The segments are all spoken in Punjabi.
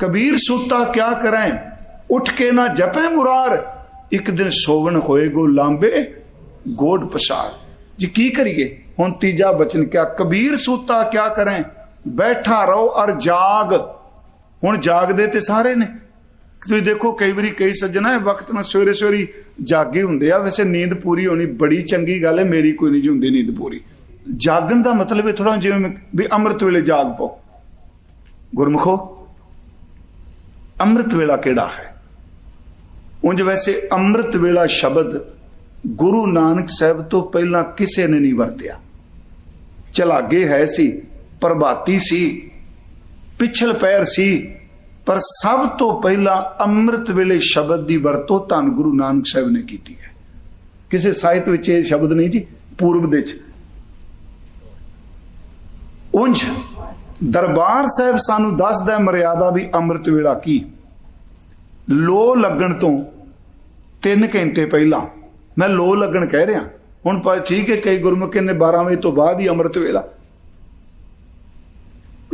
ਕਬੀਰ ਸੁੱਤਾ, ਕਿਆ ਕਰੈ? ਉੱਠ ਕੇ ਨਾ ਜਪੈ ਮੁਰਾਰ। ਇੱਕ ਦਿਨ ਸੋਵਣ ਹੋਏ ਗੋ ਲਾਂਬੇ, ਗੋਡ ਪਸਾਰ। ਜੀ ਕੀ ਕਰੀਏ? ਹੁਣ ਤੀਜਾ ਬਚਨ ਕਿਆ? ਕਬੀਰ ਸੁੱਤਾ, ਕਿਆ ਕਰੈ? ਬੈਠਾ ਰਹੋ ਅਰ ਜਾਗ। ਹੁਣ ਜਾਗਦੇ ਤੇ ਸਾਰੇ ਨੇ। ਤੁਸੀਂ ਦੇਖੋ, ਕਈ ਵਾਰੀ ਕਈ ਸੱਜਣਾ ਇਹ ਵਕਤ ਨਾਲ ਸਵੇਰੇ ਸਵੇਰੇ ਜਾਗੇ ਹੁੰਦੇ ਆ। ਵੈਸੇ ਨੀਂਦ ਪੂਰੀ ਹੋਣੀ ਬੜੀ ਚੰਗੀ ਗੱਲ ਹੈ, ਮੇਰੀ ਕੋਈ ਨਹੀਂ ਜੀ ਹੁੰਦੀ ਨੀਂਦ ਪੂਰੀ। ਜਾਗਣ ਦਾ ਮਤਲਬ ਹੈ ਥੋੜਾ ਜਿਵੇਂ ਵੀ ਅੰਮ੍ਰਿਤ ਵੇਲੇ ਜਾਗ ਪਓ। ਗੁਰਮੁਖੋ ਅੰਮ੍ਰਿਤ ਵੇਲਾ ਕਿਹੜਾ ਹੈ? ਉਂਝ ਵੈਸੇ ਅੰਮ੍ਰਿਤ ਵੇਲਾ ਸ਼ਬਦ ਗੁਰੂ ਨਾਨਕ ਸਾਹਿਬ ਤੋਂ ਪਹਿਲਾਂ ਕਿਸੇ ਨੇ ਨਹੀਂ ਵਰਤਿਆ। ਚਲਾਗੇ ਹੈ ਸੀ, ਪ੍ਰਭਾਤੀ ਸੀ, ਪਿਛਲ ਪੈਰ ਸੀ, ਪਰ ਸਭ ਤੋਂ ਪਹਿਲਾਂ ਅੰਮ੍ਰਿਤ ਵੇਲੇ ਸ਼ਬਦ ਦੀ ਵਰਤੋਂ ਧੰਨ ਗੁਰੂ ਨਾਨਕ ਸਾਹਿਬ ਨੇ ਕੀਤੀ ਹੈ। ਕਿਸੇ ਸਾਹਿਤ ਵਿੱਚ ਇਹ ਸ਼ਬਦ ਨਹੀਂ ਜੀ, ਪੂਰਬ ਦੇ ਚ ਉਂਝ ਦਰਬਾਰ ਸਾਹਿਬ ਸਾਨੂੰ ਦੱਸਦਾ ਮਰਿਆਦਾ ਵੀ ਅੰਮ੍ਰਿਤ ਵੇਲਾ ਕੀ? ਲੋ ਲੱਗਣ ਤੋਂ 3 ਘੰਟੇ ਪਹਿਲਾਂ, ਮੈਂ ਲੋ ਲੱਗਣ ਕਹਿ ਰਿਹਾ। ਹੁਣ ਪਰ ਠੀਕ ਹੈ, ਕਈ ਗੁਰਮੁਖ ਕਹਿੰਦੇ 12 ਵਜੇ ਤੋਂ ਬਾਅਦ ਹੀ ਅੰਮ੍ਰਿਤ ਵੇਲਾ।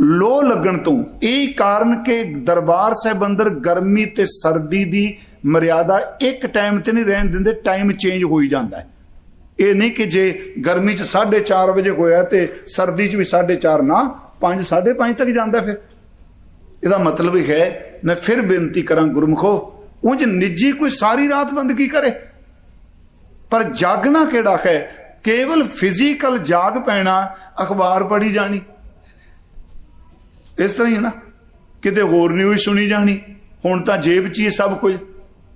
ਲੋ ਲੱਗਣ ਤੋਂ, ਇਹ ਕਾਰਨ ਕਿ ਦਰਬਾਰ ਸਾਹਿਬ ਅੰਦਰ ਗਰਮੀ ਤੇ ਸਰਦੀ ਦੀ ਮਰਿਆਦਾ ਇੱਕ ਟਾਈਮ ਤੇ ਨਹੀਂ ਰਹਿਣ ਦਿੰਦੇ ਟਾਈਮ ਚੇਂਜ ਹੋਈ ਜਾਂਦਾ ਹੈ। ਇਹ ਨਹੀਂ ਕਿ ਜੇ ਗਰਮੀ ਚ 4:30 ਵਜੇ ਹੋਇਆ ਤੇ ਸਰਦੀ ਚ ਵੀ 4:30 ਨਾ 5 5:30 ਤੱਕ ਜਾਂਦਾ ਫਿਰ। ਇਹਦਾ ਮਤਲਬ ਇਹ ਹੈ, ਮੈਂ ਫਿਰ ਬੇਨਤੀ ਕਰਾਂ ਗੁਰਮਖੋ, ਉਂਝ ਨਿੱਜੀ ਕੋਈ ਸਾਰੀ ਰਾਤ ਬੰਦਗੀ ਕਰੇ? ਪਰ ਜਾਗਣਾ ਕਿਹੜਾ ਹੈ? ਕੇਵਲ ਫਿਜ਼ੀਕਲ ਜਾਗ ਪੈਣਾ, ਅਖਬਾਰ ਪੜ੍ਹੀ ਜਾਣੀ। ਇਸ ਤਰ੍ਹਾਂ ਹੀ ਹੈ ਨਾ, ਕਿਤੇ ਹੋਰ ਨਿਊਜ਼ ਸੁਣੀ ਜਾਣੀ, ਹੁਣ ਤਾਂ ਜੇਬ 'ਚ ਹੀ ਸਭ ਕੁਝ।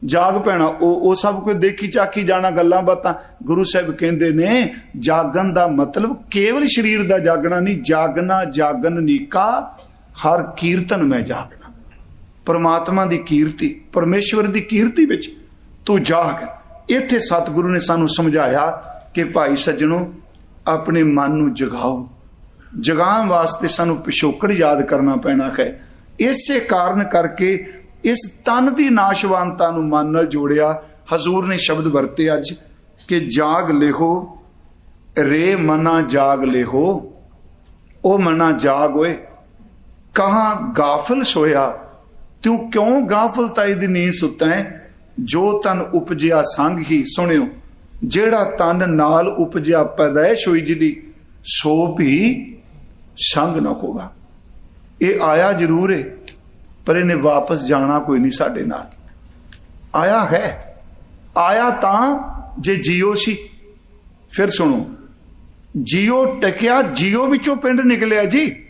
ਜਾਗ ਪੈਣਾ, ਉਹ ਉਹ ਸਭ ਕੁਝ ਦੇਖੀ ਚਾਕੀ ਜਾਣਾ ਗੱਲਾਂ ਬਾਤਾਂ। ਗੁਰੂ ਸਾਹਿਬ ਕਹਿੰਦੇ ਨੇ, ਜਾਗਣ ਦਾ ਮਤਲਬ ਕੇਵਲ ਸਰੀਰ ਦਾ ਜਾਗਣਾ ਨਹੀਂ, ਜਾਗਣਾ ਜਾਗਨ ਨੀਕਾ, ਹਰ ਕੀਰਤਨ ਮੈਂ ਜਾਗਣਾ। ਪਰਮਾਤਮਾ ਦੀ ਕੀਰਤੀ, ਪਰਮੇਸ਼ਵਰ ਦੀ ਕੀਰਤੀ ਵਿੱਚ ਤੂੰ ਜਾਗ। ਇੱਥੇ ਸਤਿਗੁਰੂ ਨੇ ਸਾਨੂੰ ਸਮਝਾਇਆ ਕਿ ਭਾਈ ਸੱਜਣੋ, ਆਪਣੇ ਮਨ ਨੂੰ ਜਗਾਓ। ਜਗਾਉਣ ਵਾਸਤੇ ਸਾਨੂੰ ਪਿਛੋਕੜ ਯਾਦ ਕਰਨਾ ਪੈਣਾ ਹੈ। ਇਸੇ ਕਾਰਨ ਕਰਕੇ ਇਸ ਤਨ ਦੀ ਨਾਸ਼ਵਾਨਤਾ ਨੂੰ ਮਨ ਨਾਲ ਜੋੜਿਆ, ਹਜ਼ੂਰ ਨੇ ਸ਼ਬਦ ਵਰਤੇ ਅੱਜ ਕਿ ਜਾਗ ਲਿਖੋ ਰੇ ਮਨਾ ਜਾਗ ਲਿਖੋ ਉਹ ਮਨਾ ਜਾਗ ਓਏ, ਕਹਾਂ ਗਾਫਲ ਸੋਇਆ, ਤੂੰ ਕਿਉਂ ਗਾਫਲਤਾਈ ਦੀ ਨੀਂਦ ਸੁੱਤਾ ਹੈ? ਜੋ ਤਨ ਉਪਜਿਆ ਸੰਗ ਹੀ ਸੁਣਿਓ, ਜਿਹੜਾ ਤਨ ਨਾਲ ਉਪਜਿਆ ਪੈਦਾਇਸ਼ ਹੋਈ ਜਿਹਦੀ, ਸੋ ਵੀ ਸੰਗ ਨਾ ਹੋਗਾ ਇਹ ਆਇਆ ਜ਼ਰੂਰ ਹੈ ਪਰ ਇਹਨੇ ਵਾਪਸ ਜਾਣਾ ਕੋਈ ਨਹੀਂ ਸਾਡੇ ਨਾਲ। ਆਇਆ ਹੈ। ਆਇਆ ਤਾਂ ਜੇ ਜੀਓ ਸੀ। ਫਿਰ ਸੁਣੋ, ਜੀਓ ਟਕਿਆ, ਜੀਓ ਵਿੱਚੋਂ ਪਿੰਡ ਨਿਕਲਿਆ ਜੀ।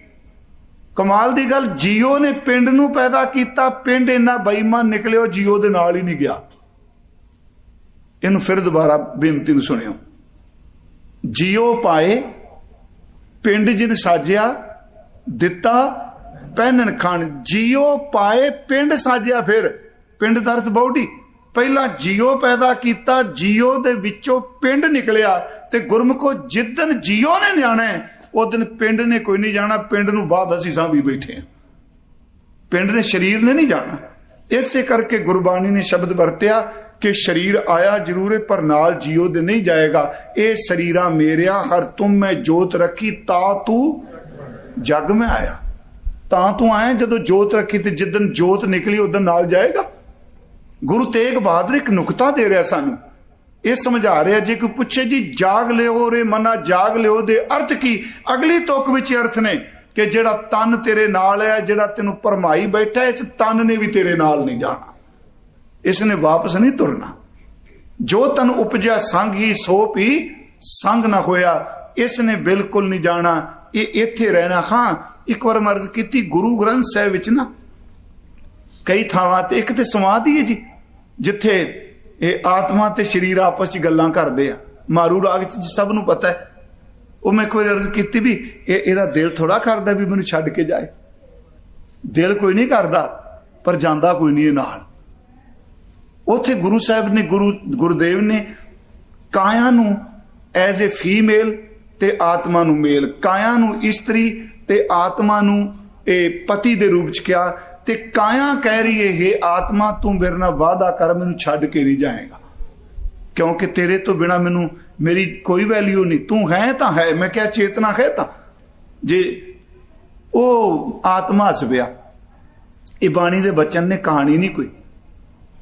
ਕਮਾਲ ਦੀ ਗੱਲ, ਜੀਓ ਨੇ ਪਿੰਡ ਨੂੰ ਪੈਦਾ ਕੀਤਾ, ਪਿੰਡ ਇੰਨਾ ਬੇਈਮਾਨ ਨਿਕਲਿਓ ਜੀਓ ਦੇ ਨਾਲ ਹੀ ਨਹੀਂ ਗਿਆ। ਇਹਨੂੰ ਫਿਰ ਦੁਬਾਰਾ ਬੇਨਤੀ ਨੂੰ ਸੁਣਿਓ। ਜੀਓ ਪਾਏ, ਪਿੰਡ ਜਿਨ ਸਾਜਿਆ, ਦਿੱਤਾ ਪਹਿਨਣ ਖਾਣ, ਜੀਓ ਪਾਏ ਪਿੰਡ ਸਾਜਿਆ ਫਿਰ। ਪਿੰਡ ਦਾ ਅਰਥ ਬੌਡੀ। ਪਹਿਲਾਂ ਜੀਓ ਪੈਦਾ ਕੀਤਾ, ਜੀਓ ਦੇ ਵਿੱਚੋਂ ਪਿੰਡ ਨਿਕਲਿਆ ਤੇ ਗੁਰਮੁਖੋ ਜਿੱਦਨ ਜੀਓ ਨੇ ਨਿਆਣਾ ਉਹ ਦਿਨ ਪਿੰਡ ਨੇ ਕੋਈ ਨਹੀਂ ਜਾਣਾ, ਪਿੰਡ ਨੂੰ ਬਾਅਦ ਅਸੀਂ ਸਾਂਭੀ ਬੈਠੇ ਹਾਂ। ਪਿੰਡ ਨੇ ਸਰੀਰ ਨੇ ਨਹੀਂ ਜਾਣਾ। ਇਸੇ ਕਰਕੇ ਗੁਰਬਾਣੀ ਨੇ ਸ਼ਬਦ ਵਰਤਿਆ ਕਿ ਸਰੀਰ ਆਇਆ ਜ਼ਰੂਰ ਹੈ, ਪਰ ਨਾਲ ਜੀਓ ਦੇ ਨਹੀਂ ਜਾਏਗਾ। ਇਹ ਸਰੀਰਾ ਮੇਰਿਆ, ਹਰ ਤੁਮ ਮੈਂ ਜੋਤ ਰੱਖੀ, ਤਾ ਤੂੰ ਜਗ ਮੈਂ ਆਇਆ। ਤਾਂ ਤੂੰ ਆਇਆ ਜਦੋਂ ਜੋਤ ਰੱਖੀ ਤੇ ਜਿੱਦਨ ਜੋਤ ਨਿਕਲੀ ਉਦੋਂ ਨਾਲ ਜਾਏਗਾ? ਗੁਰੂ ਤੇਗ ਬਹਾਦਰ ਇੱਕ ਨੁਕਤਾ ਦੇ ਰਿਹਾ ਸਾਨੂੰ। ਇਹ ਸਮਝਾ ਰਿਹਾ, ਜੇ ਕੋਈ ਪੁੱਛੇ ਜੀ, ਜਾਗ ਲਿਓ ਰੇ ਮਨਾ, ਜਾਗ ਲਿਓ ਦੇ ਅਰਥ ਕੀ? ਅਗਲੀ ਤੁਕ ਵਿੱਚ ਅਰਥ ਨੇ ਕਿ ਜਿਹੜਾ ਤਨ ਤੇਰੇ ਨਾਲ ਹੈ, ਜਿਹੜਾ ਤੈਨੂੰ ਪਰਮਾਈ ਬੈਠਾ ਇਸ ਤਨ ਨੇ ਵੀ ਤੇਰੇ ਨਾਲ ਨਹੀਂ ਜਾਣਾ। ਇਸ ਨੇ ਵਾਪਸ ਨਹੀਂ ਤੁਰਨਾ। ਜੋ ਤਨ ਉਪਜਿਆ, ਸੰਗ ਹੀ ਸੋ ਪੀ, ਸੰਗ ਨਾ ਹੋਇਆ ਇਸ ਨੇ ਬਿਲਕੁਲ ਨਹੀਂ ਜਾਣਾ। ਇਹ ਇੱਥੇ ਰਹਿਣਾ ਹਾਂ ਇੱਕ ਵਾਰ ਮਰਜ਼ ਕੀਤੀ, ਗੁਰੂ ਗ੍ਰੰਥ ਸਾਹਿਬ ਵਿੱਚ ਨਾ ਕਈ ਥਾਵਾਂ ਤੇ, ਇੱਕ ਤੇ ਸਮਾਧੀ ਹੈ ਜੀ, ਜਿੱਥੇ ਇਹ ਆਤਮਾ ਤੇ ਸਰੀਰ ਆਪਸ ਵਿੱਚ ਗੱਲਾਂ ਕਰਦੇ ਆ। ਮਾਰੂ ਰਾਗ ਚ ਸਭ ਨੂੰ ਪਤਾ ਹੈ। ਉਹ ਮੈਂ ਇੱਕ ਵਾਰ ਅਰਜ਼ ਕੀਤੀ ਵੀ ਇਹ ਇਹਦਾ ਦਿਲ ਥੋੜਾ ਕਰਦਾ ਵੀ ਮੈਨੂੰ ਛੱਡ ਕੇ ਜਾਏ। ਦਿਲ ਕੋਈ ਨਹੀਂ ਕਰਦਾ, ਪਰ ਜਾਂਦਾ ਕੋਈ ਨਹੀਂ ਨਾਲ। ਉਥੇ ਗੁਰੂ ਸਾਹਿਬ ਨੇ, ਗੁਰੂ ਗੁਰਦੇਵ ਨੇ ਕਾਇਆ ਨੂੰ ਐਜ਼ ਅ ਫੀਮੇਲ ਤੇ ਆਤਮਾ ਨੂੰ ਮੇਲ, ਕਾਇਆ ਨੂੰ ਇਸਤਰੀ ਤੇ ਆਤਮਾ ਨੂੰ ਇਹ ਪਤੀ ਦੇ ਰੂਪ ਚ ਕਿਹਾ ਤੇ ਕਾਇਆ ਕਹਿ ਰਹੀ ਹੈ "ਹੇ ਆਤਮਾ, ਤੂੰ ਮੇਰੇ ਨਾਲ ਵਾਅਦਾ ਕਰ, ਮੈਨੂੰ ਛੱਡ ਕੇ ਨਹੀਂ ਜਾਏਗਾ। ਕਿਉਂਕਿ ਤੇਰੇ ਤੋਂ ਬਿਨਾ ਮੈਨੂੰ ਮੇਰੀ ਕੋਈ ਵੈਲਿਊ ਨਹੀਂ। ਤੂੰ ਹੈ ਤਾਂ ਹੈ, ਮੈਂ ਕਿਹਾ ਚੇਤਨਾ ਹੈ ਤਾਂ। ਜੇ ਉਹ ਆਤਮਾ ਹੱਸ ਪਿਆ, ਇਹ ਬਾਣੀ ਦੇ ਬਚਨ ਨੇ ਕਹਾਣੀ ਨਹੀਂ ਕੋਈ।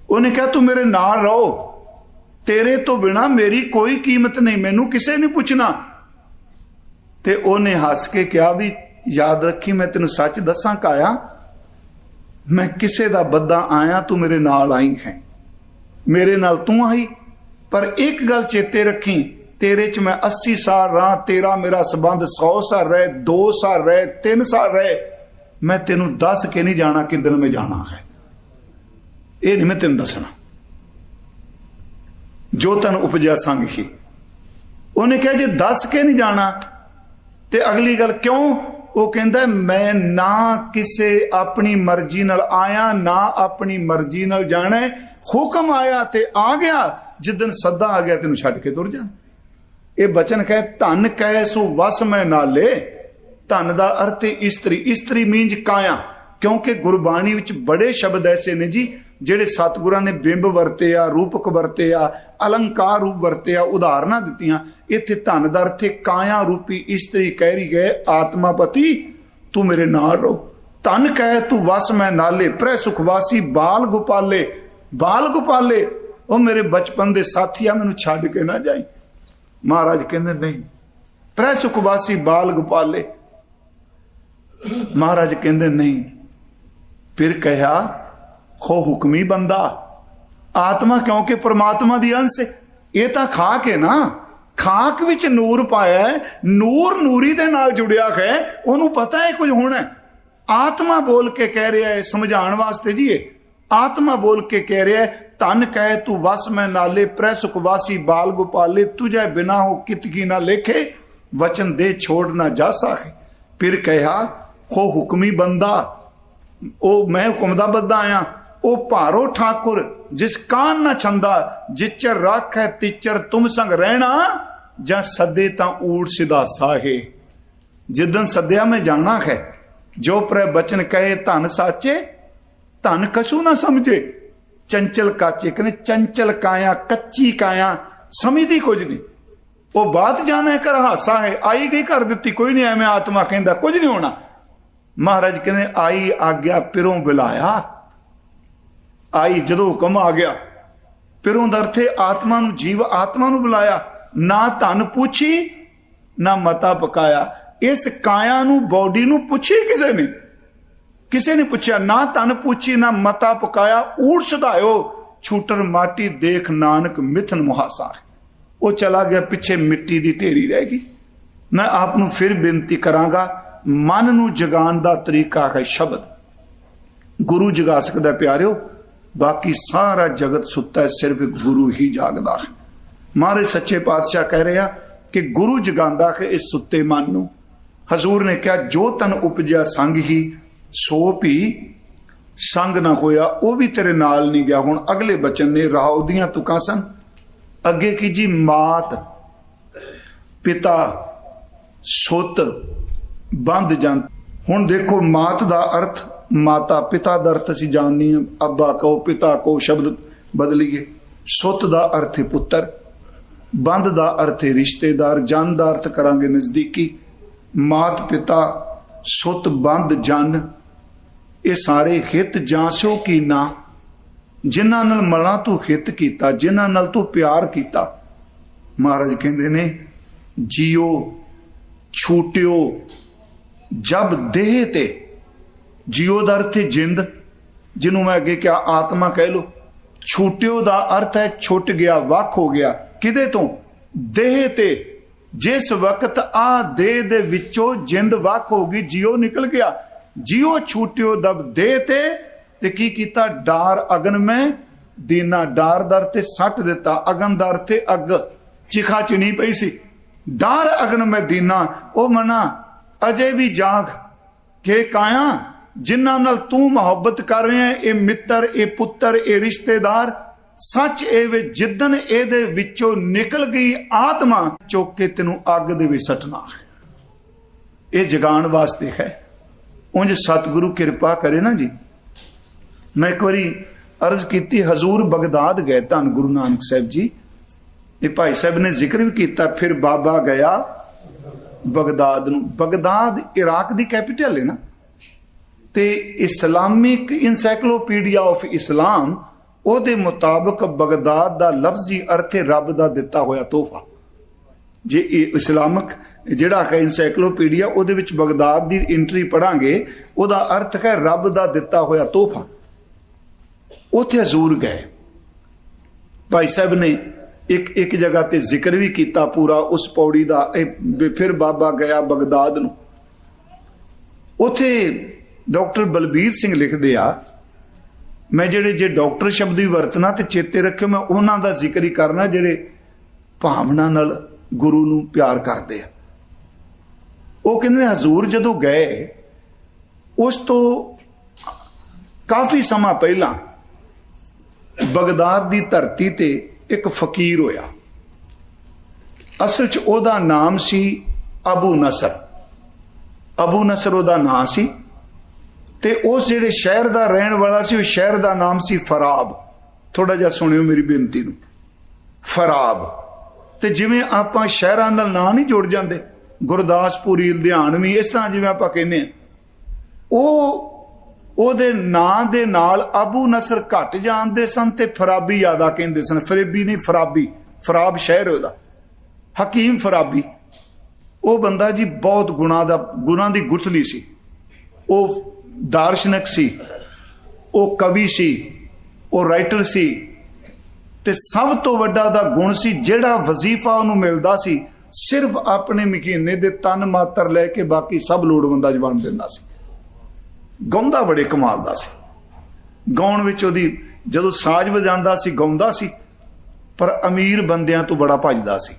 ਉਹਨੇ ਕਿਹਾ, ਤੂੰ ਮੇਰੇ ਨਾਲ ਰਹੋ। ਤੇਰੇ ਤੋਂ ਬਿਨਾ ਮੇਰੀ ਕੋਈ ਕੀਮਤ ਨਹੀਂ, ਮੈਨੂੰ ਕਿਸੇ ਨੇ ਪੁੱਛਣਾ। ਤੇ ਉਹਨੇ ਹੱਸ ਕੇ ਕਿਹਾ ਵੀ ਯਾਦ ਰੱਖੀ, ਮੈਂ ਤੈਨੂੰ ਸੱਚ ਦੱਸਾਂ ਕਾਇਆ, ਮੈਂ ਕਿਸੇ ਦਾ ਬੱਦਾ ਆਇਆ, ਤੂੰ ਮੇਰੇ ਨਾਲ ਆਈ ਹੈ। ਮੇਰੇ ਨਾਲ ਤੂੰ ਆਈ, ਪਰ ਇੱਕ ਗੱਲ ਚੇਤੇ ਰੱਖੀ, ਤੇਰੇ ਚ ਮੈਂ 80 ਸਾਲ ਰਹਾ, ਤੇਰਾ ਮੇਰਾ ਸਬੰਧ 100 ਸਾਲ ਰਹੇ 2 ਸਾਲ ਰਹੇ 3 ਸਾਲ ਰਹੇ। ਮੈਂ ਤੈਨੂੰ ਦੱਸ ਕੇ ਨਹੀਂ ਜਾਣਾ ਕਿਦਨ ਮੈਂ ਜਾਣਾ ਹੈ। ਇਹ ਨਹੀਂ ਮੈਂ ਤੈਨੂੰ ਦੱਸਣਾ। ਜੋ ਤਨ ਉਪਜਿਆ ਸੰਗ ਹੀ। ਉਹਨੇ ਕਿਹਾ, ਜੇ ਦੱਸ ਕੇ ਨਹੀਂ ਜਾਣਾ, ਤੇ ਅਗਲੀ ਗੱਲ ਕਿਉਂ ਉਹ ਕਹਿੰਦਾ, ਮੈਂ ਨਾ ਕਿਸੇ ਆਪਣੀ ਮਰਜ਼ੀ ਨਾਲ ਆਇਆ, ਨਾ ਆਪਣੀ ਮਰਜ਼ੀ ਨਾਲ ਜਾਣਾ ਹੁਕਮ ਆਇਆ ਤੇ ਆ ਗਿਆ। ਜਿੱਦਨ ਸੱਦਾ ਆ ਗਿਆ, ਤੈਨੂੰ ਛੱਡ ਕੇ ਤੁਰ ਜਾਣਾ ਇਹ ਬਚਨ ਕਹੇ, ਧਨ ਕਹੇ, ਸੋ ਵਸ ਮੈਂ ਨਾਲੇ। ਧਨ ਦਾ ਅਰਥ ਹੈ ਇਸਤਰੀ। ਇਸਤਰੀ ਮੀਨਜ ਕਾਇਆ? ਕਿਉਂਕਿ ਗੁਰਬਾਣੀ ਵਿੱਚ ਬੜੇ ਸ਼ਬਦ ਐਸੇ ਨੇ ਜੀ, ਜਿਹੜੇ ਸਤਿਗੁਰਾਂ ਨੇ ਬਿੰਬ ਵਰਤੇ ਆ, ਰੂਪਕ ਵਰਤੇ ਆ, ਅਲੰਕਾਰ ਰੂਪ ਵਰਤੇ ਆ, ਉਦਾਹਰਨਾਂ ਦਿੱਤੀਆਂ। ਇੱਥੇ ਧਨ ਦਾ ਅਰਥ ਹੈ ਕਾਇਆ ਰੂਪੀ ਇਸਤਰੀ ਕਹਿ ਰਹੀ ਹੈ, ਆਤਮਾ ਪਤੀ, ਤੂੰ ਮੇਰੇ ਨਾਲ ਰਹੋ। ਧਨ ਕਹਿ, ਤੂੰ ਵਸ, ਮੈਂ ਨਾਲੇ। ਪ੍ਰੈ ਸੁਖਵਾਸੀ, ਬਾਲ ਗੋਪਾਲੇ ਬਾਲ ਗੋਪਾਲੇ। ਉਹ ਮੇਰੇ ਬਚਪਨ ਦੇ ਸਾਥੀ ਆ, ਮੈਨੂੰ ਛੱਡ ਕੇ ਨਾ ਜਾਈ। ਮਹਾਰਾਜ ਕਹਿੰਦੇ, ਨਹੀਂ। ਪ੍ਰੈ ਸੁਖਵਾਸੀ, ਬਾਲ ਗੋਪਾਲੇ। ਮਹਾਰਾਜ ਕਹਿੰਦੇ, ਨਹੀਂ। ਫਿਰ ਕਿਹਾ ਹੋ ਹੁਕਮੀ ਬੰਦਾ। ਆਤਮਾ ਕਿਉਂਕਿ ਪਰਮਾਤਮਾ ਦੀ ਅੰਸ਼ ਹੈ ਇਹ ਤਾਂ ਖਾ ਕੇ ਨਾ ਖਾਕ ਵਿੱਚ ਨੂਰ ਪਾਇਆ ਨੂਰ ਨੂਰੀ ਦੇ ਨਾਲ ਜੁੜਿਆ ਹੈ, ਉਹਨੂੰ ਪਤਾ ਹੈ ਕੁਝ ਹੋਣਾ? ਆਤਮਾ ਬੋਲ ਕੇ ਕਹਿ ਰਿਹਾ ਹੈ, ਸਮਝਾਉਣ ਵਾਸਤੇ ਜੀ ਇਹ। ਆਤਮਾ ਬੋਲ ਕੇ ਕਹਿ ਰਿਹਾ ਤਨ ਕਹੇ ਤੂੰ ਵਸ, ਮੈਂ ਨਾਲੇ ਪ੍ਰੈ ਸੁਖਵਾਸੀ ਬਾਲ ਗੋਪਾਲੇ, ਤੁਝੇ ਬਿਨਾ ਹੋ ਕਿਤਕੀ ਨਾ ਲੇਖੇ, ਵਚਨ ਦੇ ਛੋੜ ਨਾ ਜਾ ਸਕੇ ਫਿਰ ਕਿਹਾ, ਹੋ ਹੁਕਮੀ ਬੰਦਾ, ਉਹ ਮੈਂ ਹੁਕਮ ਦਾ ਬੰਦਾ ਆਇਆ, ਉਹ ਭਾਰੋ ਠਾਕੁਰ ਜਿਸ ਕਾਨ ਨਾ ਛੰਦਾ ਜਿਚਰ ਰੱਖੈ ਤਿਚਰ, ਤੁਮ ਸੰਗ ਰਹਿਣਾ, ਜਾਂ ਸੱਦੇ ਤਾਂ ਊੜ ਸਿਧਾ ਸਾਹੇ। ਜਿੱਦਨ ਸੱਦਿਆ ਮੈਂ ਜਾਣਾ ਹੈ, ਜੋ ਪ੍ਰੈ ਬਚਨ ਕਹੇ, ਧਨ ਸਾਚੇ, ਧਨ ਕਛੂ ਨਾ ਸਮਝੇ। ਚੰਚਲ ਕਾਚੇ, ਕਹਿੰਦੇ ਚੰਚਲ ਕਾਇਆ, ਕੱਚੀ ਕਾਇਆ, ਸਮਝਦੀ ਕੁਝ ਨਹੀਂ। ਉਹ ਬਾਤ ਜਾਣੇ ਕਰ ਹਾਸਾ ਹੈ, ਆਈ ਗਈ ਕਰ ਦਿੱਤੀ, ਕੋਈ ਨਹੀਂ ਐਵੇਂ ਆਤਮਾ ਕਹਿੰਦਾ, ਕੁਝ ਨਹੀਂ ਹੋਣਾ। ਮਹਾਰਾਜ ਕਹਿੰਦੇ, ਆਈ ਆਗਿਆ ਪਿਰੋਂ ਬੁਲਾਇਆ। ਆਈ, ਜਦੋਂ ਹੁਕਮ ਆ ਗਿਆ। ਪਿਰੋਂ ਦਾ ਅਰਥ ਹੈ ਆਤਮਾ ਨੂੰ ਜੀਵ ਆਤਮਾ ਨੂੰ ਬੁਲਾਇਆ। ਨਾ ਧਨ ਪੁੱਛੀ, ਨਾ ਮਤਾ ਪਕਾਇਆ। ਇਸ ਕਾਇਆ ਨੂੰ, ਬਾਡੀ ਨੂੰ ਪੁੱਛੀ ਕਿਸੇ ਨੇ? ਕਿਸੇ ਨੇ ਪੁੱਛਿਆ? ਨਾ ਤਨ ਪੁੱਛੀ, ਨਾ ਮਤਾ ਪਕਾਇਆ। ਊੜ ਸਦਾਇਓ ਛੂਟਰ ਮਾਟੀ ਦੇਖ ਨਾਨਕ ਮਿਥਨ ਮੁਹਾਸਾਰ। ਉਹ ਚਲਾ ਗਿਆ, ਪਿੱਛੇ ਮਿੱਟੀ ਦੀ ਢੇਰੀ ਰਹਿ ਗਈ। ਮੈਂ ਆਪ ਨੂੰ ਫਿਰ ਬੇਨਤੀ ਕਰਾਂਗਾ, ਮਨ ਨੂੰ ਜਗਾਉਣ ਦਾ ਤਰੀਕਾ ਹੈ ਸ਼ਬਦ। ਗੁਰੂ ਜਗਾ ਸਕਦਾ ਹੈ, ਪਿਆਰਿਓ। ਬਾਕੀ ਸਾਰਾ ਜਗਤ ਸੁੱਤਾ ਹੈ, ਸਿਰਫ ਗੁਰੂ ਹੀ ਜਾਗਦਾ ਹੈ। ਮਹਾਰਾਜ ਸੱਚੇ ਪਾਤਸ਼ਾਹ ਕਹਿ ਰਿਹਾ ਕਿ ਗੁਰੂ ਜਗਾਉਂਦਾ ਹੈ ਇਸ ਸੁੱਤੇ ਮਨ ਨੂੰ। ਹਜ਼ੂਰ ਨੇ ਕਿਹਾ, ਜੋ ਤਨ ਉਪਜਿਆ ਸੰਗ ਹੀ, ਸੋ ਵੀ ਸੰਗ ਨਾ ਹੋਇਆ, ਉਹ ਵੀ ਤੇਰੇ ਨਾਲ ਨਹੀਂ ਗਿਆ। ਹੁਣ ਅਗਲੇ ਬਚਨ ਨੇ ਰਾਉ ਦੀਆਂ ਤੁਕਾਂ ਸਨ। ਅੱਗੇ ਕੀ ਜੀ? ਮਾਤ, ਪਿਤਾ, ਸੁੱਤ, ਬੰਦ ਜਾਂ ਹੁਣ ਦੇਖੋ, ਮਾਤ ਦਾ ਅਰਥ ਮਾਤਾ ਪਿਤਾ ਦਾ ਅਰਥ ਅਸੀਂ ਜਾਣਨੀ ਹਾਂ, ਅੱਬਾ ਕਹੋ, ਪਿਤਾ ਕਹੋ ਸ਼ਬਦ ਬਦਲੀਏ। ਸੁੱਤ ਦਾ ਅਰਥ ਹੈ ਪੁੱਤਰ, ਬੰਦ ਦਾ ਅਰਥ ਹੈ ਰਿਸ਼ਤੇਦਾਰ, ਜਨ ਦਾ ਅਰਥ ਕਰਾਂਗੇ ਨਜ਼ਦੀਕੀ। ਮਾਤ ਪਿਤਾ, ਸੁੱਤ, ਬੰਦ, ਜਨ, ਇਹ ਸਾਰੇ ਹਿੱਤ ਜਾਂਸੋ ਕੀਨਾ ਜਿਨ੍ਹਾਂ ਨਾਲ ਮਲਾਂ ਤੂੰ ਹਿੱਤ ਕੀਤਾ, ਜਿਨ੍ਹਾਂ ਨਾਲ ਤੂੰ ਪਿਆਰ ਕੀਤਾ। ਮਹਾਰਾਜ ਕਹਿੰਦੇ ਨੇ, ਜੀਓ, ਛੂਟਿਓ, ਜਬ ਦੇਹ ਤੇ ਜੀਓ ਦਾ ਅਰਥ ਹੈ ਜਿੰਦ, ਜਿਹਨੂੰ ਮੈਂ ਅੱਗੇ ਕਿਹਾ ਆਤਮਾ ਕਹਿ ਲੋ ਛੂਟਿਓ ਦਾ ਅਰਥ ਹੈ ਛੁੱਟ ਗਿਆ, ਵੱਖ ਹੋ ਗਿਆ। ਕਿਦੇ ਤੋਂ? ਦੇਹ ਤੇ। ਜਿਸ ਵਕਤ ਆ ਦੇਹ ਦੇ ਵਿੱਚੋਂ ਜਿੰਦ ਵੱਖ ਹੋ ਗਈ, ਜੀਓ ਨਿਕਲ ਗਿਆ। ਜੀਓ ਛੂਟਿਓ ਦਬ ਦੇਹ ਤੇ ਤੇ ਕੀ ਕੀਤਾ? ਡਾਰ ਅਗਨ ਮੈਂ ਦੀਨਾ ਡਾਰ ਦਰ ਤੇ ਸੱਟ ਦਿੱਤਾ। ਅਗਨ ਦਰ ਤੇ ਅੱਗ। ਚਿਖਾ ਚਿਣੀ ਪਈ ਸੀ। ਡਾਰ ਅਗਨ ਮੈਂ ਦੀਨਾ। ਉਹ ਮਨਾ, ਅਜੇ ਵੀ ਜਾਗ। ਕਿ ਕਾਇਆ? ਜਿਨ੍ਹਾਂ ਨਾਲ ਤੂੰ ਮੁਹੱਬਤ ਕਰ ਰਿਹਾ ਇਹ ਮਿੱਤਰ, ਇਹ ਪੁੱਤਰ, ਇਹ ਰਿਸ਼ਤੇਦਾਰ, ਸੱਚ ਇਹ ਵੇ ਜਿੱਦਨ ਇਹਦੇ ਵਿੱਚੋਂ ਨਿਕਲ ਗਈ ਆਤਮਾ, ਚੁੱਕ ਕੇ ਤੈਨੂੰ ਅੱਗ ਦੇ ਵਿੱਚ ਸੱਟਣਾ ਇਹ ਜਗਾਉਣ ਵਾਸਤੇ ਹੈ। ਉਂਝ ਸਤਿਗੁਰੂ ਕਿਰਪਾ ਕਰੇ ਨਾ ਜੀ। ਮੈਂ ਇੱਕ ਵਾਰੀ ਅਰਜ਼ ਕੀਤੀ, ਹਜ਼ੂਰ ਬਗਦਾਦ ਗਏ ਧੰਨ ਗੁਰੂ ਨਾਨਕ ਸਾਹਿਬ ਜੀ। ਇਹ ਭਾਈ ਸਾਹਿਬ ਨੇ ਜ਼ਿਕਰ ਵੀ ਕੀਤਾ, ਫਿਰ ਬਾਬਾ ਗਿਆ ਬਗਦਾਦ ਨੂੰ। ਬਗਦਾਦ ਇਰਾਕ ਦੀ ਕੈਪੀਟਲ ਹੈ ਨਾ। ਤੇ ਇਸਲਾਮਿਕ ਇਨਸਾਈਕਲੋਪੀਡੀਆ ਆਫ ਇਸਲਾਮ ਉਹਦੇ ਮੁਤਾਬਕ ਬਗਦਾਦ ਦਾ ਲਫ਼ਜ਼ੀ ਅਰਥ ਰੱਬ ਦਾ ਦਿੱਤਾ ਹੋਇਆ ਤੋਹਫਾ। ਜੇ ਇਹ ਇਸਲਾਮਿਕ ਜਿਹੜਾ ਹੈ ਇਨਸਾਈਕਲੋਪੀਡੀਆ ਉਹਦੇ ਵਿੱਚ ਬਗਦਾਦ ਦੀ ਐਂਟਰੀ ਪੜਾਂਗੇ ਉਹਦਾ ਅਰਥ ਹੈ ਰੱਬ ਦਾ ਦਿੱਤਾ ਹੋਇਆ ਤੋਹਫਾ। ਉੱਥੇ ਹਜ਼ੂਰ ਗਏ। ਭਾਈ ਸਾਹਿਬ ਨੇ ਇੱਕ ਇੱਕ ਜਗ੍ਹਾ ਤੇ ਜ਼ਿਕਰ ਵੀ ਕੀਤਾ ਪੂਰਾ ਉਸ ਪੌੜੀ ਦਾ, ਇਹ ਫਿਰ ਬਾਬਾ ਗਿਆ ਬਗਦਾਦ ਨੂੰ। ਉੱਥੇ ਡਾਕਟਰ ਬਲਬੀਰ ਸਿੰਘ ਲਿਖਦੇ ਆ, ਮੈਂ ਜਿਹੜੇ ਜੇ ਡਾਕਟਰ ਸ਼ਬਦ ਵੀ ਵਰਤਣਾ ਤੇ ਚੇਤੇ ਰੱਖਿਓ, ਮੈਂ ਉਹਨਾਂ ਦਾ ਜ਼ਿਕਰ ਹੀ ਕਰਨਾ ਜਿਹੜੇ ਭਾਵਨਾ ਨਾਲ ਗੁਰੂ ਨੂੰ ਪਿਆਰ ਕਰਦੇ ਆ। ਉਹ ਕਹਿੰਦੇ ਨੇ, ਹਜ਼ੂਰ ਜਦੋਂ ਗਏ, ਉਸ ਤੋਂ ਕਾਫੀ ਸਮਾਂ ਪਹਿਲਾਂ ਬਗਦਾਦ ਦੀ ਧਰਤੀ ਤੇ ਇੱਕ ਫਕੀਰ ਹੋਇਆ। ਅਸਲ 'ਚ ਉਹਦਾ ਨਾਮ ਸੀ ਅਬੂ ਨਸਰ। ਅਬੂ ਨਸਰ ਉਹਦਾ ਨਾਮ ਸੀ। ਤੇ ਉਸ ਜਿਹੜੇ ਸ਼ਹਿਰ ਦਾ ਰਹਿਣ ਵਾਲਾ ਸੀ, ਉਹ ਸ਼ਹਿਰ ਦਾ ਨਾਮ ਸੀ ਫਰਾਬ। ਥੋੜਾ ਜਿਹਾ ਸੁਣਿਓ ਮੇਰੀ ਬੇਨਤੀ ਨੂੰ। ਫਰਾਬ। ਤੇ ਜਿਵੇਂ ਆਪਾਂ ਸ਼ਹਿਰਾਂ ਨਾਲ ਨਾਂ ਨਹੀਂ ਜੁੜ ਜਾਂਦੇ, ਗੁਰਦਾਸਪੁਰੀ ਲੁਧਿਆਣਵੀ ਇਸ ਤਰ੍ਹਾਂ ਜਿਵੇਂ ਆਪਾਂ ਕਹਿੰਦੇ ਆ ਉਹ, ਉਹਦੇ ਨਾਂ ਦੇ ਨਾਲ ਅਬੂ ਨਸਰ ਘਟ ਜਾਣਦੇ ਸਨ ਤੇ ਫਰਾਬੀ ਜ਼ਿਆਦਾ ਕਹਿੰਦੇ ਸਨ। ਫਰੇਬੀ ਨਹੀਂ, ਫਰਾਬੀ। ਫਰਾਬ ਸ਼ਹਿਰ ਉਹਦਾ। ਹਕੀਮ ਫਰਾਬੀ। ਉਹ ਬੰਦਾ ਜੀ ਬਹੁਤ ਗੁਨਾ ਦਾ ਗੁਨਾ ਦੀ ਗੁਠਲੀ ਸੀ। ਉਹ ਦਾਰਸ਼ਨਿਕ ਸੀ, ਉਹ ਕਵੀ ਸੀ, ਉਹ ਰਾਈਟਰ ਸੀ ਤੇ ਸਭ ਤੋਂ ਵੱਡਾ ਦਾ ਗੁਣ ਸੀ, ਜਿਹੜਾ ਵਜ਼ੀਫਾ ਉਹਨੂੰ ਮਿਲਦਾ ਸੀ, ਸਿਰਫ ਆਪਣੇ ਮਕੀਨੇ ਦੇ ਤਨ ਮਾਤਰ ਲੈ ਕੇ ਬਾਕੀ ਸਭ ਲੋੜਵੰਦਾ ਜਵਾਨ ਦਿੰਦਾ ਸੀ। ਗਾਉਂਦਾ ਬੜੇ ਕਮਾਲ ਦਾ ਸੀ। ਗਾਉਣ ਵਿੱਚ ਉਹਦੀ ਜਦੋਂ ਸਾਜ਼ ਵਜਾਉਂਦਾ ਸੀ, ਗਾਉਂਦਾ ਸੀ, ਪਰ ਅਮੀਰ ਬੰਦਿਆਂ ਤੋਂ ਬੜਾ ਭੱਜਦਾ ਸੀ।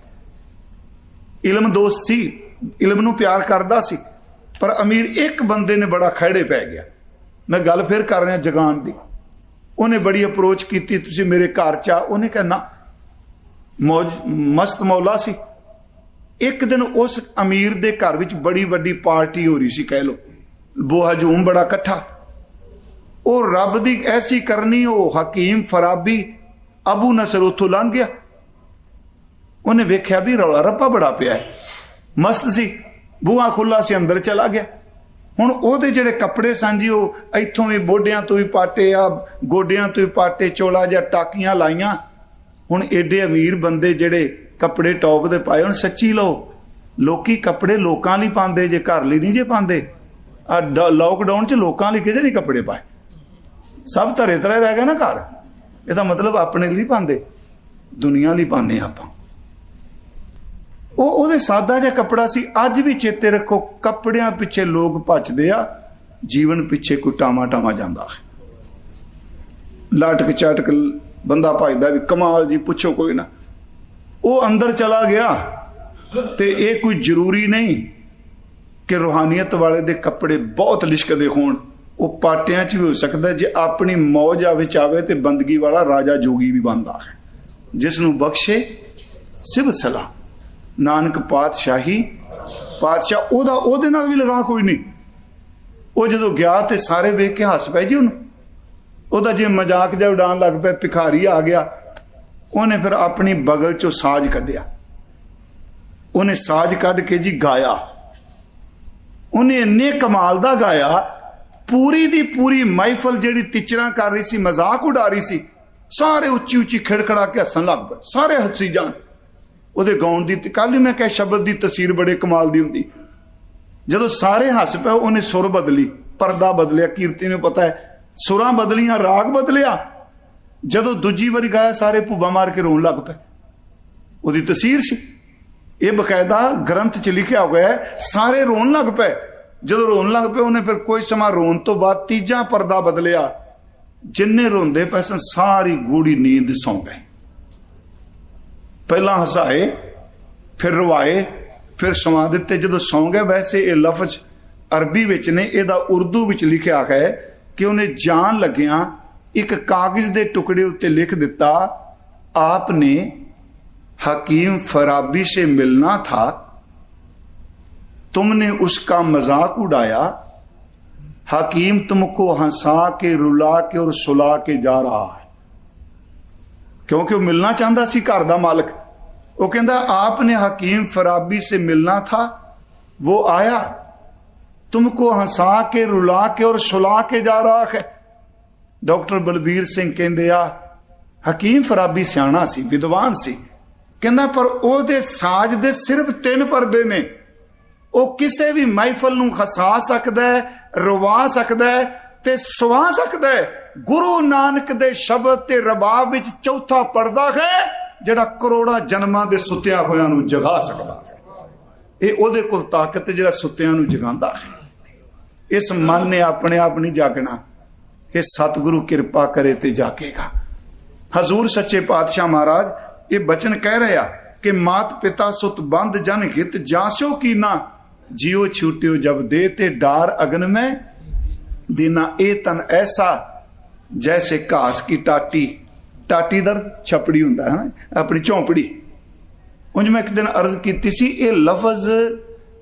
ਇਲਮ ਦੋਸਤ ਸੀ, ਇਲਮ ਨੂੰ ਪਿਆਰ ਕਰਦਾ ਸੀ। ਪਰ ਅਮੀਰ ਇੱਕ ਬੰਦੇ ਨੇ ਬੜਾ ਖੜੇ ਪੈ ਗਿਆ। ਮੈਂ ਗੱਲ ਫਿਰ ਕਰ ਰਿਹਾ ਜਗਾਨ ਦੀ। ਉਹਨੇ ਬੜੀ ਅਪਰੋਚ ਕੀਤੀ, ਤੁਸੀਂ ਮੇਰੇ ਘਰ ਚ ਆ। ਉਹਨੇ ਕਿਹਾ, ਨਾ, ਮੌਜ, ਮਸਤ ਮੌਲਾ ਸੀ। ਇੱਕ ਦਿਨ ਉਸ ਅਮੀਰ ਦੇ ਘਰ ਵਿੱਚ ਬੜੀ ਵੱਡੀ ਪਾਰਟੀ ਹੋ ਰਹੀ ਸੀ, ਕਹਿ ਲੋ ਬੋ ਹਜੂਮ ਬੜਾ ਇਕੱਠਾ। ਉਹ ਰੱਬ ਦੀ ਐਸੀ ਕਰਨੀ, ਉਹ ਹਕੀਮ ਫਰਾਬੀ ਅਬੂ ਨਸਰ ਉਥੋਂ ਲੰਘ ਗਿਆ। ਉਹਨੇ ਵੇਖਿਆ ਵੀ ਰੌਲਾ ਰੱਪਾ ਬੜਾ ਪਿਆ ਹੈ। ਮਸਤ ਸੀ। ਬੂਹਾ ਖੁੱਲਾ ਸੀ, ਅੰਦਰ ਚਲਾ ਗਿਆ। ਹੁਣ ਉਹਦੇ ਜਿਹੜੇ ਕੱਪੜੇ ਸਨ ਜੀ, ਉਹ ਇੱਥੋਂ ਵੀ ਬੋਡਿਆਂ ਤੋਂ ਵੀ ਪਾਟੇ ਆ, ਗੋਡਿਆਂ ਤੋਂ ਵੀ ਪਾਟੇ, ਚੋਲਾ ਜਾਂ ਟਾਕੀਆਂ ਲਾਈਆਂ। ਹੁਣ ਏਡੇ ਅਮੀਰ ਬੰਦੇ ਜਿਹੜੇ ਕੱਪੜੇ ਟੌਪ ਦੇ ਪਾਏ, ਹੁਣ ਸੱਚੀ ਲਓ, ਲੋਕੀ ਕੱਪੜੇ ਲੋਕਾਂ ਲਈ ਪਾਉਂਦੇ, ਜੇ ਘਰ ਲਈ ਨਹੀਂ ਜੇ ਪਾਉਂਦੇ। ਆ ਲਾਕਡਾਊਨ ਚ ਲੋਕਾਂ ਲਈ ਕਿਸੇ ਨਹੀਂ ਕੱਪੜੇ ਪਾਏ। ਸਭ ਧਰੇ ਤਰੇ ਰਹਿ ਗਏ ਨਾ ਘਰ। ਇਹਦਾ ਮਤਲਬ ਆਪਣੇ ਲਈ ਪਾਉਂਦੇ। ਦੁਨੀਆ ਲਈ ਪਾਉਂਦੇ ਆਪਾਂ। ਉਹ ਉਹਦੇ ਸਾਦਾ ਜਿਹਾ ਕੱਪੜਾ ਸੀ। ਅੱਜ ਵੀ ਚੇਤੇ ਰੱਖੋ, ਕੱਪੜਿਆਂ ਪਿੱਛੇ ਲੋਕ ਭੱਜਦੇ ਆ, ਜੀਵਨ ਪਿੱਛੇ ਕੋਈ ਟਾਮਾ ਟਾਮਾ ਜਾਂਦਾ ਹੈ। ਲਾਟਕ ਚਾਟਕ ਬੰਦਾ ਭੱਜਦਾ ਵੀ, ਕਮਾਲ ਜੀ, ਪੁੱਛੋ ਕੋਈ ਨਾ। ਉਹ ਅੰਦਰ ਚਲਾ ਗਿਆ ਤੇ ਇਹ ਕੋਈ ਜ਼ਰੂਰੀ ਨਹੀਂ ਕਿ ਰੋਹਾਨੀਅਤ ਵਾਲੇ ਦੇ ਕੱਪੜੇ ਬਹੁਤ ਲਿਸ਼ਕਦੇ ਹੋਣ। ਉਹ ਪਾਟਿਆਂ 'ਚ ਵੀ ਹੋ ਸਕਦਾ, ਜੇ ਆਪਣੀ ਮੌਜ ਆ ਵਿੱਚ ਆਵੇ ਤੇ ਬੰਦਗੀ ਵਾਲਾ ਰਾਜਾ ਜੋਗੀ ਵੀ ਬਣਦਾ ਹੈ। ਜਿਸ ਨੂੰ ਬਖਸ਼ੇ ਸਿਬਤ ਸਲਾਹ। ਨਾਨਕ ਪਾਤਸ਼ਾਹੀ, ਪਾਤਸ਼ਾਹ ਉਹਦਾ, ਉਹਦੇ ਨਾਲ ਵੀ ਲਗਾ ਕੋਈ ਨਹੀਂ। ਉਹ ਜਦੋਂ ਗਿਆ ਤੇ ਸਾਰੇ ਵੇਖ ਕੇ ਹੱਸ ਪਏ ਜੀ ਉਹਨੂੰ। ਉਹਦਾ ਜੇ ਮਜ਼ਾਕ ਜਿਹਾ ਉਡਾਣ ਲੱਗ ਪਿਆ, ਭਿਖਾਰੀ ਆ ਗਿਆ। ਉਹਨੇ ਫਿਰ ਆਪਣੀ ਬਗਲ ਚੋਂ ਸਾਜ਼ ਕੱਢਿਆ। ਉਹਨੇ ਸਾਜ਼ ਕੱਢ ਕੇ ਜੀ ਗਾਇਆ। ਉਹਨੇ ਇੰਨੇ ਕਮਾਲ ਦਾ ਗਾਇਆ। ਪੂਰੀ ਦੀ ਪੂਰੀ ਮਹਿਫਲ ਜਿਹੜੀ ਟੀਚਰਾਂ ਕਰ ਰਹੀ ਸੀ, ਮਜ਼ਾਕ ਉਡਾ ਰਹੀ ਸੀ, ਸਾਰੇ ਉੱਚੀ ਉੱਚੀ ਖੜਖੜਾ ਕੇ ਹੱਸਣ ਲੱਗ ਪਏ। ਸਾਰੇ ਹੱਸੀ ਜਾਣ। ਉਹਦੇ ਗਾਉਣ ਦੀ ਕੱਲ ਹੀ ਮੈਂ ਕਿਹਾ ਸ਼ਬਦ ਦੀ ਤਸਵੀਰ ਬੜੇ ਕਮਾਲ ਦੀ ਹੁੰਦੀ। ਜਦੋਂ ਸਾਰੇ ਹੱਸ ਪਏ, ਉਹਨੇ ਸੁਰ ਬਦਲੀ, ਪਰਦਾ ਬਦਲਿਆ, ਕੀਰਤੀ ਨੂੰ ਪਤਾ ਹੈ, ਸੁਰਾਂ ਬਦਲੀਆਂ, ਰਾਗ ਬਦਲਿਆ। ਜਦੋਂ ਦੂਜੀ ਵਾਰੀ ਗਾਇਆ, ਸਾਰੇ ਭੁੱਬਾ ਮਾਰ ਕੇ ਰੋਣ ਲੱਗ ਪਏ। ਉਹਦੀ ਤਸਵੀਰ ਸੀ। ਇਹ ਬਕਾਇਦਾ ਗ੍ਰੰਥ 'ਚ ਲਿਖਿਆ ਹੋਇਆ ਹੈ, ਸਾਰੇ ਰੋਣ ਲੱਗ ਪਏ। ਜਦੋਂ ਰੋਣ ਲੱਗ ਪਏ, ਉਹਨੇ ਫਿਰ ਕੋਈ ਸਮਾਂ ਰੋਣ ਤੋਂ ਬਾਅਦ ਤੀਜਾ ਪਰਦਾ ਬਦਲਿਆ। ਜਿੰਨੇ ਰੋਂਦੇ ਪਏ ਸਨ, ਸਾਰੀ ਗੂੜੀ ਨੀਂਦ ਸੌਂ ਗਏ ਪਹਿਲਾਂ ਹਸਾਏ ਫਿਰ ਰਵਾਏ ਫਿਰ ਸਮਾ ਦਿੱਤੇ ਜਦੋਂ ਸੌਂ ਗਏ ਵੈਸੇ ਇਹ ਲਫ਼ਜ਼ ਅਰਬੀ ਵਿੱਚ ਨੇ ਇਹਦਾ ਉਰਦੂ ਵਿੱਚ ਲਿਖਿਆ ਹੈ ਕਿ ਉਹਨੇ ਜਾਣ ਲੱਗਿਆਂ ਇੱਕ ਕਾਗਜ਼ ਦੇ ਟੁਕੜੇ ਉੱਤੇ ਲਿਖ ਦਿੱਤਾ ਆਪ ਨੇ हकीम फराबी से मिलना था तुमने उसका मजाक उड़ाया हकीम तुमको हंसा के रुला के और सुला के जा रहा है क्योंकि वो मिलना चाहता सी घर का मालिक वो कहता आपने हकीम फराबी से मिलना था वो आया तुमको हंसा के रुला के और सुला के जा रहा है ਡਾਕਟਰ ਬਲਬੀਰ ਸਿੰਘ ਕਹਿੰਦੇ ਆ ਹਕੀਮ ਫਰਾਬੀ ਸਿਆਣਾ ਸੀ ਵਿਦਵਾਨ ਸੀ ਕਹਿੰਦਾ ਪਰ ਉਹਦੇ ਸਾਜ਼ ਦੇ ਸਿਰਫ ਤਿੰਨ ਪਰਦੇ ਨੇ ਉਹ ਕਿਸੇ ਵੀ ਮਹਿਫਲ ਨੂੰ ਹਸਾ ਸਕਦਾ ਹੈ ਰਵਾ ਸਕਦਾ ਹੈ ਤੇ ਸੁਵਾ ਸਕਦਾ ਹੈ। ਗੁਰੂ ਨਾਨਕ ਦੇ ਸ਼ਬਦ ਤੇ ਰਬਾਬ ਵਿੱਚ ਚੌਥਾ ਪਰਦਾ ਹੈ, ਜਿਹੜਾ ਕਰੋੜਾਂ ਜਨਮਾਂ ਦੇ ਸੁੱਤਿਆਂ ਹੋਇਆਂ ਨੂੰ ਜਗਾ ਸਕਦਾ ਹੈ। ਇਹ ਉਹਦੇ ਕੋਲ ਤਾਕਤ ਜਿਹੜਾ ਸੁੱਤਿਆਂ ਨੂੰ ਜਗਾਉਂਦਾ ਹੈ। ਇਸ ਮਨ ਨੇ ਆਪਣੇ ਆਪ ਨਹੀਂ ਜਾਗਣਾ। ਇਹ ਸਤਿਗੁਰੂ ਕਿਰਪਾ ਕਰੇ ਤੇ ਜਾਗੇਗਾ। ਹਜ਼ੂਰ ਸੱਚੇ ਪਾਤਸ਼ਾਹ ਮਹਾਰਾਜ, ਇਹ ਬਚਨ ਕਹਿ ਰਿਹਾ ਕਿ ਮਾਤ ਪਿਤਾ ਸੁਤ ਬੰਦ ਜਨ ਹਿਤ ਜਾਸਿਓ ਕੀਨਾ ਜਿਉ ਛੂਟਿਓ ਜਬ ਦੇ ਤੇ ਡਾਰ ਅਗਨ ਮੈਂ ਦੇਨਾ ਇਹ ਤਨ ਐਸਾ, ਜੈਸੇ ਘਾਸ ਕੀ ਟਾਟੀ। ਟਾਟੀ ਦਰ ਛਪੜੀ ਹੁੰਦਾ ਹੈ ਆਪਣੀ ਝੌਂਪੜੀ। ਉਂਝ ਮੈਂ ਇੱਕ ਦਿਨ ਅਰਜ਼ ਕੀਤੀ ਸੀ, ਇਹ ਲਫ਼ਜ਼,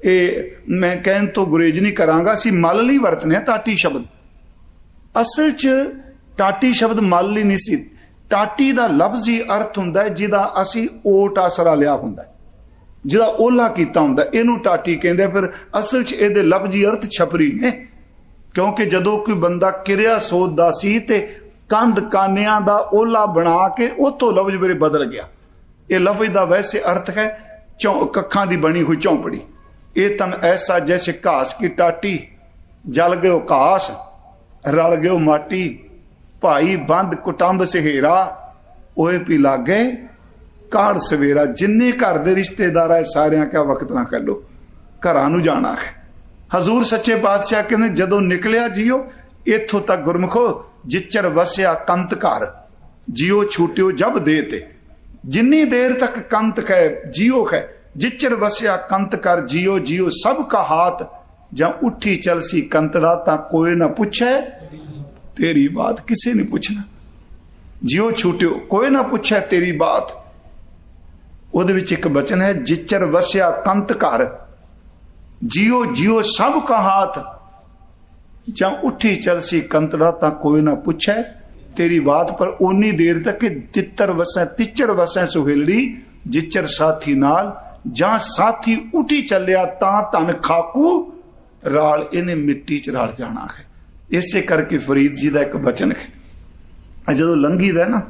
ਇਹ ਮੈਂ ਕਹਿਣ ਤੋਂ ਗੁਰੇਜ ਨਹੀਂ ਕਰਾਂਗਾ, ਅਸੀਂ ਮਲ ਲਈ ਵਰਤਨੇ ਆ ਟਾਟੀ ਸ਼ਬਦ। ਅਸਲ 'ਚ ਟਾਟੀ ਸ਼ਬਦ ਮਲ ਹੀ ਨਹੀਂ ਸੀ। ਟਾਟੀ ਦਾ ਲਫ਼ਜ਼ੀ ਅਰਥ ਹੁੰਦਾ ਜਿਹਦਾ ਅਸੀਂ ਓਟ ਆਸਰਾ ਲਿਆ ਹੁੰਦਾ ਜਿਹਦਾ ਓਲਾ ਕੀਤਾ ਹੁੰਦਾ, ਇਹਨੂੰ ਟਾਟੀ ਕਹਿੰਦੇ ਫਿਰ ਅਸਲ 'ਚ ਇਹਦੇ ਲਫ਼ਜ਼ੀ ਅਰਥ ਛਪਰੀ ਨੇ। ਕਿਉਂਕਿ ਜਦੋਂ ਕੋਈ ਬੰਦਾ ਕਿਰਿਆ ਸੋਧਦਾ ਸੀ ਤੇ ਕੰਧ ਕਾਨਿਆਂ ਦਾ ਓਲਾ ਬਣਾ ਕੇ ਉਹ ਤੋਂ ਲਫ਼ਜ਼ ਮੇਰੇ ਬਦਲ ਗਿਆ। ਇਹ ਲਫ਼ਜ਼ ਦਾ ਵੈਸੇ ਅਰਥ ਹੈ ਚੌ, ਕੱਖਾਂ ਦੀ ਬਣੀ ਹੋਈ ਝੌਂਪੜੀ ਇਹ ਤਨ ਐਸਾ ਜੈਸੇ ਘਾਸ ਕੀ ਟਾਟੀ, ਜਲ ਗਿਓ ਘਾਸ, ਰਲ ਗਿਓ ਮਾਟੀ, ਭਾਈ ਬੰਦ ਕੁਟੰਬ ਸਹੇਰਾ, ਓਏ ਪੀ ਲਾਗੇ, ਕਾੜ ਸਵੇਰਾ, ਜਿੰਨੇ ਘਰ ਦੇ ਰਿਸ਼ਤੇਦਾਰ ਹੈ ਸਾਰਿਆਂ ਕਾ ਵਕਤ ਨਾ ਕੱਢੋ ਘਰਾਂ ਨੂੰ ਜਾਣਾ ਹੈ। ਹਜ਼ੂਰ ਸੱਚੇ ਪਾਤਸ਼ਾਹ ਕਹਿੰਦੇ, ਜਦੋਂ ਨਿਕਲਿਆ ਜੀਓ, ਇੱਥੋਂ ਤੱਕ ਗੁਰਮਖੋ, ਜਿਚਰ ਵਸਿਆ ਕੰਤ ਘਰ, ਜੀਓ ਛੂਟਿਓ ਜਬ ਦੇ ਤੇ। ਜਿੰਨੀ ਦੇਰ ਤੱਕ ਕੰਤ ਹੈ ਜੀਓ ਹੈ ਜਿਚਰ ਵਸਿਆ ਕੰਤ ਕਰ ਜਿਉ ਜੀਓ ਸਭ ਕਾ ਹਾਥ ਜਾਂ ਉੱਠੀ ਚਲਸੀ ਕੰਤੜਾ ਤਾਂ ਕੋਈ ਨਾ ਪੁੱਛੇ, ਤੇਰੀ ਬਾਤ ਕਿਸੇ ਨੇ ਪੁੱਛਣਾ। ਜਿਉ ਛੂਟਿਓ, ਕੋਈ ਨਾ ਪੁੱਛੇ ਤੇਰੀ ਬਾਤ। ਉਹਦੇ ਵਿੱਚ ਇੱਕ ਬਚਨ ਹੈ, ਜਿਚਰ ਵਸਿਆ ਕੰਤ ਘਰ। ਜਿਉ ਜਿਉ ਸਭ ਕਾ ਹਾਥ। ਜਾਂ ਉੱਠੀ ਚਲਸੀ ਕੰਤੜਾ ਤਾਂ ਕੋਈ ਨਾ ਪੁੱਛੇ, ਤੇਰੀ ਬਾਤ ਪਰ ਓਨੀ ਦੇਰ ਤੱਕ ਕਿ ਤਿੱਤਰ ਵਸੈ ਤਿੱਚਰ ਵਸੈ ਸੁਹੇਲੜੀ, ਜਿਚਰ ਸਾਥੀ ਨਾਲ, ਜਾਂ ਸਾਥੀ ਉੱਠੀ ਚੱਲਿਆ ਤਾਂ ਧਨ ਖਾਕੂ, ਰਾਲ ਇਹਨੇ ਮਿੱਟੀ ਚ ਰਲ ਜਾਣਾ ਹੈ। ਇਸੇ ਕਰਕੇ ਫਰੀਦ ਜੀ ਦਾ ਇੱਕ ਬਚਨ ਹੈ। ਜਦੋਂ ਲੰਗੀ ਦਾ ਨਾ,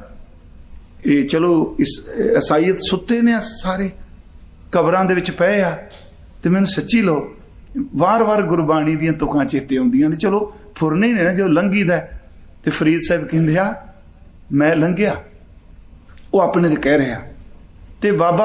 ਇਹ ਚਲੋ ਇਸ ਅਸਾਈਅਤ ਸੁੱਤੇ ਨੇ ਸਾਰੇ, ਕਬਰਾਂ ਦੇ ਵਿੱਚ ਪਏ ਆ। ਤੇ ਮੈਨੂੰ ਸੱਚੀ ਲਓ, ਵਾਰ-ਵਾਰ ਗੁਰਬਾਣੀ ਦੀਆਂ ਤੁਕਾਂ ਚੇਤੇ ਆਉਂਦੀਆਂ ਨੇ। ਚਲੋ, ਫੁਰਨੇ ਨੇ ਨਾ, ਜੋ ਲੰਗੀ ਦਾ ਤੇ ਫਰੀਦ ਸਾਹਿਬ ਕਹਿੰਦੇ ਆ, ਮੈਂ ਲੰਘਿਆ। ਉਹ ਆਪਣੇ ਤੇ ਕਹਿ ਰਿਹਾ। ਤੇ ਬਾਬਾ